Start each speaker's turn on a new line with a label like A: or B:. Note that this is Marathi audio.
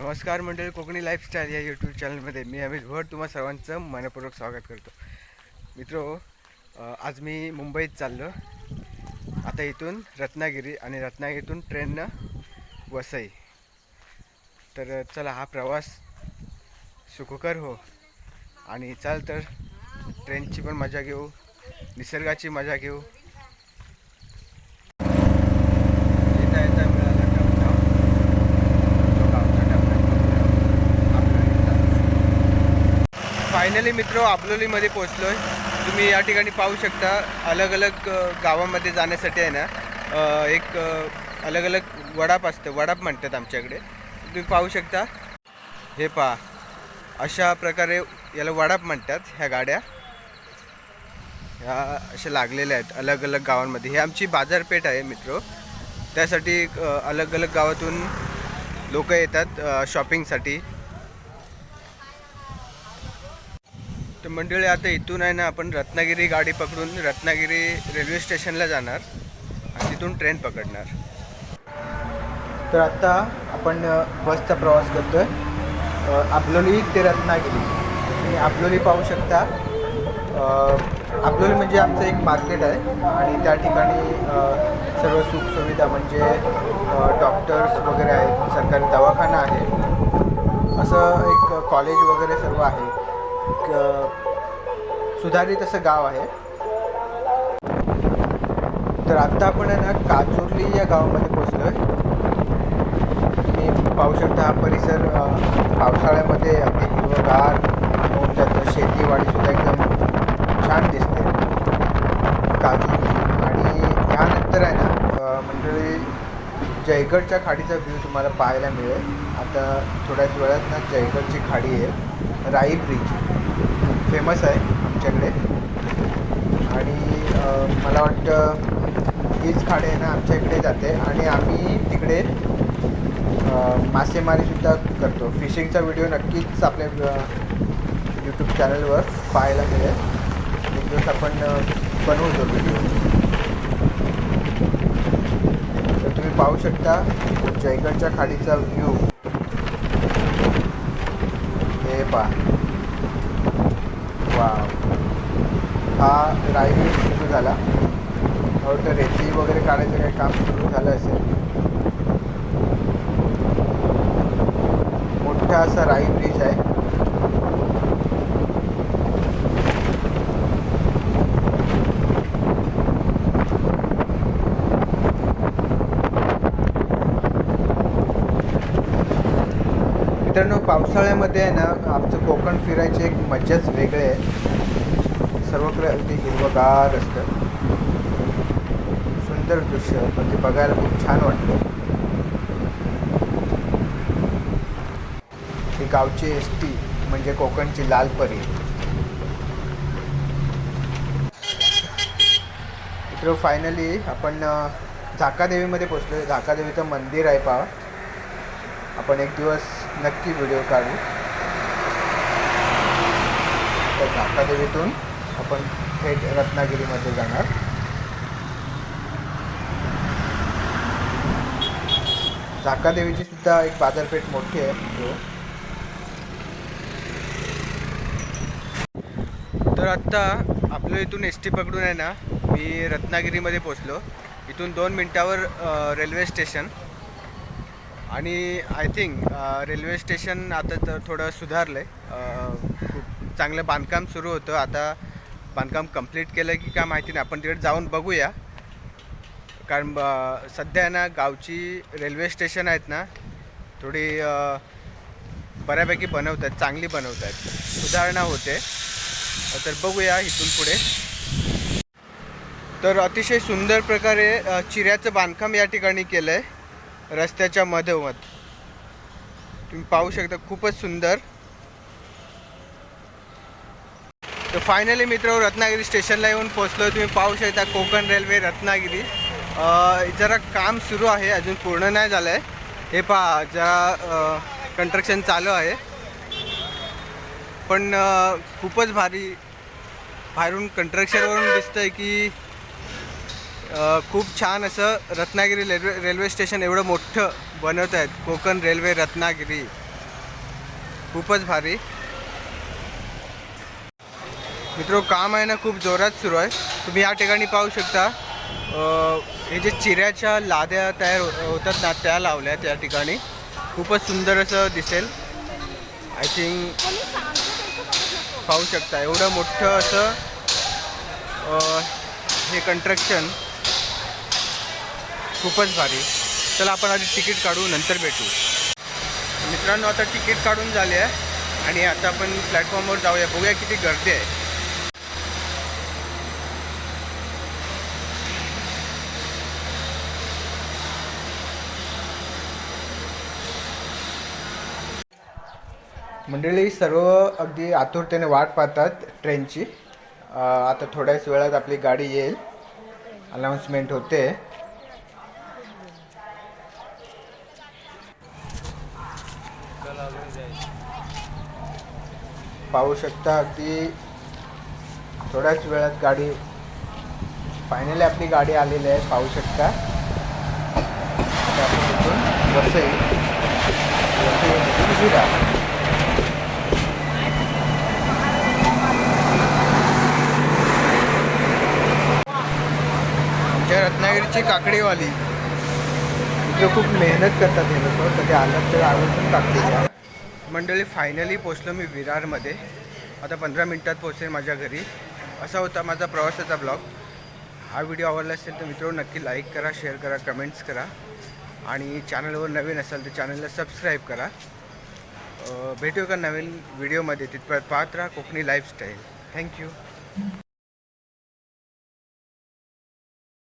A: नमस्कार मंडळी कोकणी लाईफस्टाईल या यूट्यूब चॅनलमध्ये मी अमित भट. तुम्हा सर्वांचं मनपूर्वक स्वागत करतो. मित्रो आज मी मुंबईत चाललो. आता इथून रत्नागिरी आणि रत्नागिरीतून ट्रेननं वसई. तर चला हा प्रवास सुखकर हो. आणि चाल तर ट्रेनची पण मजा घेऊ निसर्गाची मजा घेऊ येता येता मिळाला टपटाव. तो गावचा टपटाव बघूया. आबलोलीचा. फायनली मित्र आबलोलीमध्ये आहे तुम्ही या ठिकाणी पाहू शकता अलग अलग गावामध्ये जाण्यासाठी आहे ना एक अलग अलग वडाप असतं वडाप म्हणतात आमच्याकडे. तुम्ही पाहू शकता. हे पहा अशा प्रकारे याला वडाप म्हणतात ह्या गाड्या. ह्या अशा लागलेल्या आहेत अलग अलग गावांमध्ये. ही आमची बाजारपेठ आहे मित्र. त्यासाठी अलग अलग गावातून लोक येतात शॉपिंगसाठी. मंडळी आता इथून आहे ना आपण रत्नागिरी गाडी पकडून रत्नागिरी रेल्वे स्टेशनला जाणार आणि तिथून ट्रेन पकडणार. तर आता आपण बसचा प्रवास करतोय. आहे आबलोली ते रत्नागिरी. तुम्ही आपलोली पाहू शकता. आपलोली म्हणजे आमचं एक मार्केट आहे आणि त्या ठिकाणी सर्व सुखसुविधा म्हणजे डॉक्टर्स वगैरे आहेत सरकारी दवाखाना आहे. असं एक कॉलेज वगैरे सर्व आहे. सुधारित असं गाव आहे. तर आत्ता आपण आहे ना काजुर्ली या गावामध्ये पोचलो आहे तुम्ही पाहू शकता हा परिसर पावसाळ्यामध्ये अगदी हिरवगार होऊन जातं शेतीवाडीसुद्धा एकदम छान दिसते. काजुर्ली आणि त्यानंतर आहे ना म्हणजे मंडळी जयगडच्या खाडीचा व्ह्यू तुम्हाला पाहायला मिळेल. आता थोड्याच वेळात ना जयगडची खाडी आहे राई ब्रिज फेमस आहे आमच्याकडे. आणि मला वाटतं हीच खाडी आहे ना आमच्या इकडे जाते. आणि आम्ही तिकडे मासेमारीसुद्धा करतो. फिशिंगचा व्हिडिओ नक्कीच आपल्या यूट्यूब चॅनलवर पाहायला मिळेल. एक दिवस आपण बनवतो बनवू व्हिडिओ तर तुम्ही पाहू शकता जयगडच्या खाडीचा व्ह्यू हे पहा. वा. हा रायवी सुरू झाला. मला वाटतं रेती वगैरे काढायचं काही काम सुरू झालं असेल. मोठा असा राई ब्रिज आहे मित्रांनो पावसाळ्यामध्ये आहे ना आमचं कोकण फिरायची एक मज्जाच वेगळी आहे. सर्वकडे अगदी हिरवगार असतं. सुंदर दृश्य म्हणजे बघायला खूप छान वाटतं. ही गावची एस टी म्हणजे कोकणची लाल परी. मित्र फायनली आपण झाकादेवीमध्ये पोचलो झाकादेवीचं मंदिर आहे पहा. आपण एक दिवस नक्की व्हिडिओ काढू. तर झाकादेवीतून आपण थेट रत्नागिरीमध्ये जाणार. झाकादेवीची सुद्धा एक बाजारपेठ मोठी आहे. तर आत्ता आपलं इथून एस टी पकडून आहे ना मी रत्नागिरीमध्ये पोचलो इथून दोन मिनटावर रेल्वे स्टेशन. आणि आय थिंक रेल्वे स्टेशन आता तर थोडं सुधारलं आहे खूप चांगलं बांधकाम सुरू होतं. आता बांधकाम कंप्लीट केलं की काय माहिती नाही. आपण तिकडे जाऊन बघूया. कारण ब- सध्या आहे ना गावची रेल्वे स्टेशन आहेत ना थोडी बऱ्यापैकी बनवत आहेत चांगली बनवत आहेत सुधारणा होते. तर बघूया इथून पुढे. तर अतिशय सुंदर प्रकारे चिऱ्याचं बांधकाम या ठिकाणी केलं आहे रस्त्याच्या मधोमध. तुम्ही पाहू शकता खूपच सुंदर. तर फायनली मित्र रत्नागिरी स्टेशनला येऊन पोचलो तुम्ही पाहू शकता कोकण रेल्वे रत्नागिरी. जरा काम सुरू आहे अजून पूर्ण नाही झालं आहे हे पहा जरा कंस्ट्रक्शन चालू आहे. पण खूपच भारी बाहेरून कंस्ट्रक्शनवरून दिसतंय की खूप छान असं रत्नागिरी रेल्वे रेल्वे स्टेशन एवढं मोठं बनवत आहेत. कोकण रेल्वे रत्नागिरी. खूपच भारी. मित्रो काम आहे ना खूप जोरात सुरू आहे. तुम्ही या ठिकाणी पाहू शकता. हे जे चिऱ्याच्या लाद्या तयार हो-, होतात ना त्या लावल्या त्या ठिकाणी. खूपच सुंदर असं दिसेल. आय थिंक पाहू शकता. एवढं मोठं असं हे कंस्ट्रक्शन खूपच भारी. चला आपण आधी तिकीट काढू नंतर भेटू. मित्रांनो आता तिकीट काढून झाले आहे. आणि आता आपण प्लॅटफॉर्मवर जाऊया. बघूया किती गर्दी आहे. मंडळी सर्व अगदी आतुरतेने वाट पाहतात ट्रेनची आता थोड्याच वेळात आपली गाडी येईल. अनाऊन्समेंट होते. पाहू शकता अगदी थोड्याच वेळात गाडी फायनली आपली गाडी आलेली आहे पाहू शकता. आपण इथून वसई आमच्या रत्नागिरीची काकडीवाली. जो खूप मेहनत करतात हे लोक. कधी आलं तर आवडून काकडी घ्या. मंडळी फायनली पोचलो मी विरारमध्ये. आता पंधरा मिनटात पोचेल माझ्या घरी. असा होता माझा प्रवासाचा ब्लॉग हा व्हिडिओ आवडला असेल तर मित्रांनो नक्की लाईक करा शेअर करा कमेंट्स करा. आणि चॅनलवर नवीन असाल तर चॅनलला सबस्क्राईब करा. भेटू का नवीन व्हिडिओमध्ये तिथपर्यंत पाहत राहा कोकणी लाईफस्टाईल थँक्यू